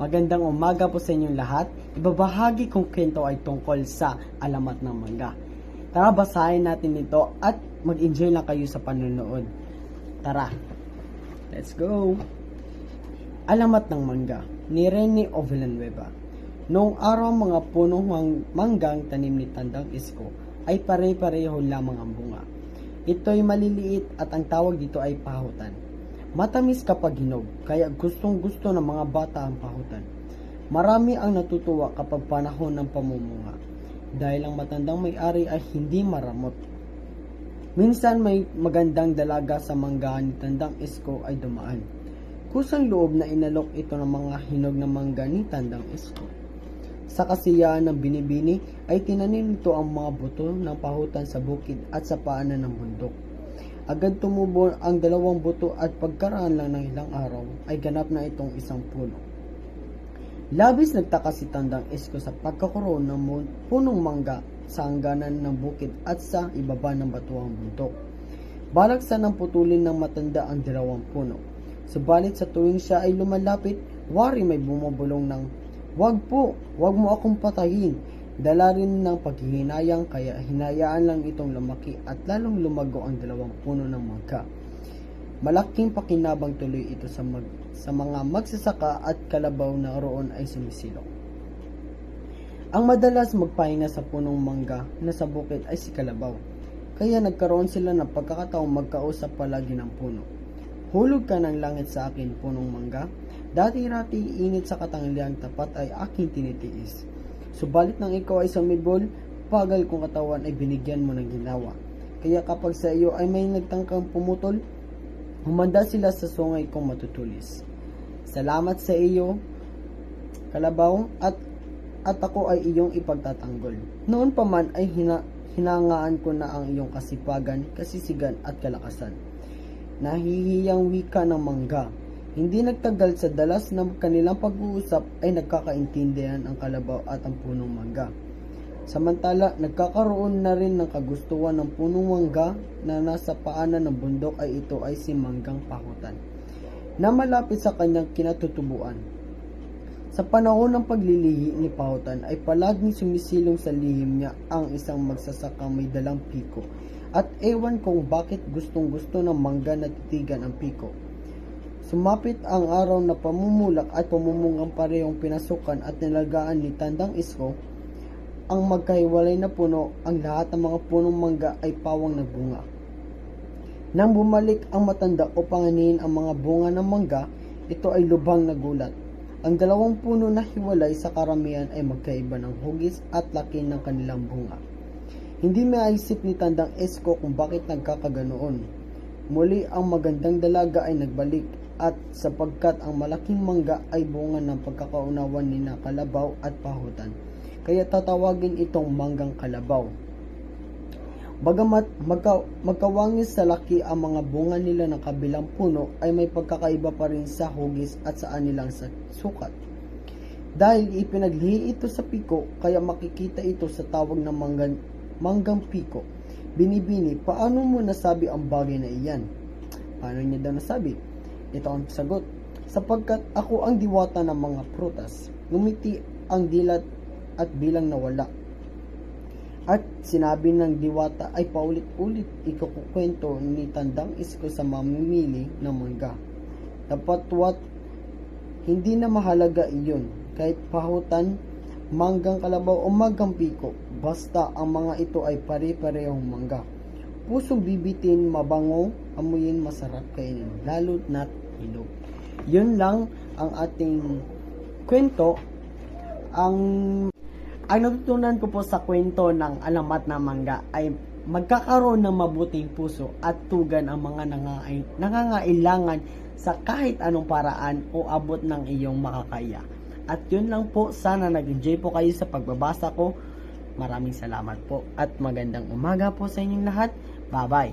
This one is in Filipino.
Magandang umaga po sa inyong lahat. Ibabahagi kong kwento ay tungkol sa alamat ng mangga. Tara, basahin natin ito at mag-enjoy lang kayo sa panonood. Tara, let's go! Alamat ng mangga ni Rene O. Villanueva. Noong araw mga punong mang- manggang tanim ni Tandang Isko ay pare-pareho lamang ang bunga. Ito'y maliliit at ang tawag dito ay pahutan. Matamis kapag hinog, kaya gustong gusto ng mga bata ang pahutan. Marami ang natutuwa kapag panahon ng pamumunga, dahil ang matandang may-ari ay hindi maramot. Minsan may magandang dalaga sa manggahan ni Tandang Isko ay dumaan. Kusang loob na inalok ito ng mga hinog na mangga ni Tandang Isko. Sa kasiyahan ng binibini ay tinanim nito ang mga buto ng pahutan sa bukid at sa paanan ng bundok. Agad tumubo ang dalawang buto at pagkaraan lang ng ilang araw ay ganap na itong isang puno. Labis nagtaka si Tandang Isko sa pagkakaroon ng punong mangga sa hangganan ng bukid at sa ibaba ng batuang bundok. Balak sanang putulin ng matanda ang dalawang puno. Subalit sa tuwing siya ay lumalapit, wari may bumubulong ng, Wag po, wag mo akong patayin. Dala rin ng paghihinayang kaya hinayaan lang itong lumaki at lalong lumago ang dalawang puno ng mangga. Malaking pakinabang tuloy ito sa, mag, sa mga magsasaka at kalabaw na roon ay sumisilong. Ang madalas magpahinga sa punong mangga na sa bukid ay si Kalabaw. Kaya nagkaroon sila ng pagkakataong magkausap palagi ng puno. Hulog ka ng langit sa akin, punong mangga. Dati-rati init sa katanghaliang tapat ay aking tinitiis. Subalit nang ikaw ay sumibol, pagal kong katawan ay binigyan mo ng ginawa. Kaya kapag sa iyo ay may nagtangkang pumutol, humanda sila sa sungay kong matutulis. Salamat sa iyo, kalabaw, at at ako ay iyong ipagtatanggol. Noon pa man ay hina, hinangaan ko na ang iyong kasipagan, kasisigan at kalakasan. Nahihiyang wika ng mangga. Hindi nagtagal sa dalas ng kanilang pag-uusap ay nagkakaintindihan ang kalabaw at ang punong mangga. Samantala, nagkakaroon na rin ng kagustuhan ng punong mangga na nasa paanan ng bundok ay ito ay si Manggang Pakutan na malapit sa kanyang kinatutubuan. Sa panahon ng paglilihi ni Pahutan ay palaging sumisilong sa lihim niya ang isang magsasaka may dalang piko at ewan kung bakit gustong gusto ng mangga na titigan ang piko. Sumapit ang araw na pamumulak at pamumungang parehong pinasukan at nilagaan ni Tandang Isko ang magkahiwalay na puno, ang lahat ng mga punong mangga ay pawang nagbunga. Nang bumalik ang matanda upang anihin ang mga bunga ng mangga, ito ay lubhang nagulat. Ang dalawang puno na hiwalay sa karamihan ay magkaiba ng hugis at laki ng kanilang bunga. Hindi maisip ni Tandang Esko kung bakit nagkakaganoon. Muli ang magandang dalaga ay nagbalik at sapagkat ang malaking mangga ay bunga ng pagkakaunawan ni na Kalabaw at Pahutan. Kaya tatawagin itong manggang kalabaw. Bagamat magka, magkawangis sa laki ang mga bunga nila ng kabilang puno ay may pagkakaiba pa rin sa hugis at sa anilang sukat. Dahil ipinaglihi ito sa piko, kaya makikita ito sa tawag ng manggan, manggang piko. Binibini, paano mo nasabi ang bagay na iyan? Paano niya daw nasabi? Ito ang sagot. Sapagkat ako ang diwata ng mga prutas. Ngumiti ang dilat at bilang nawala. At sinabi ng diwata ay paulit-ulit ikukukwento ni Tandang Isko sa mamimili ng mangga. Dapat wat hindi na mahalaga iyon kahit pahutan, manggang kalabaw o manggang piko. Basta ang mga ito ay pare-parehong mangga. Pusong bibitin, mabango, amuyin masarap kainin, lalo na't hinog. Yun lang ang ating kwento. Ang ang natutunan ko po sa kwento ng alamat na mangga ay magkakaroon ng mabuting puso at tugan ang mga nangangailangan sa kahit anong paraan o abot ng iyong makakaya. At yun lang po, sana nag-enjoy po kayo sa pagbabasa ko. Maraming salamat po at magandang umaga po sa inyong lahat. 爸爸